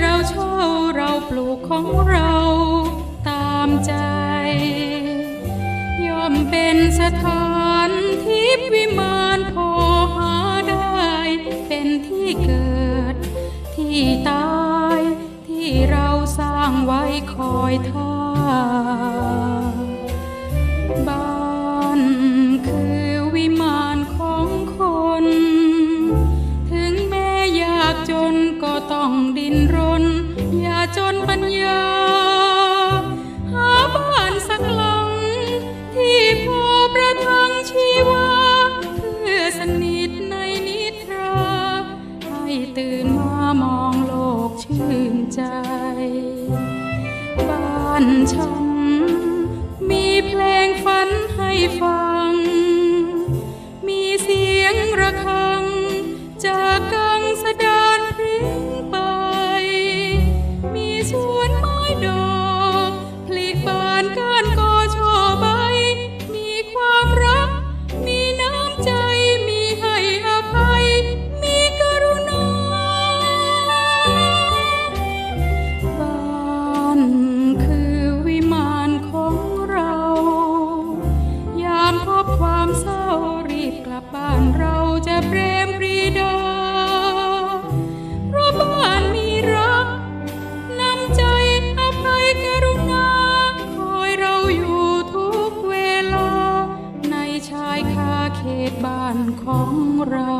เราชอบเราปลูกของเราตามใจ ย่อมเป็นสถานทิพย์วิมานพอหาได้ เป็นที่เกิด ที่ตาย ที่เราสร้างไว้คอยท่าบ้า ต้องดิ้นรน อย่าจนปัญญา หาบ้านสักหลัง ที่พอประทังชีวา เพื่อสนิทในนิทรา ให้ตื่นมามองโลกชื่นใจ บ้านฉัน มีเพลงฝันให้ฟัง บ้านเราจะเปรมปรีดาเพราะบ้านมีรักนำใจอภัยกรุณา คอยเราอยู่ทุกเวลา ในชายคาเขตบ้านของเรา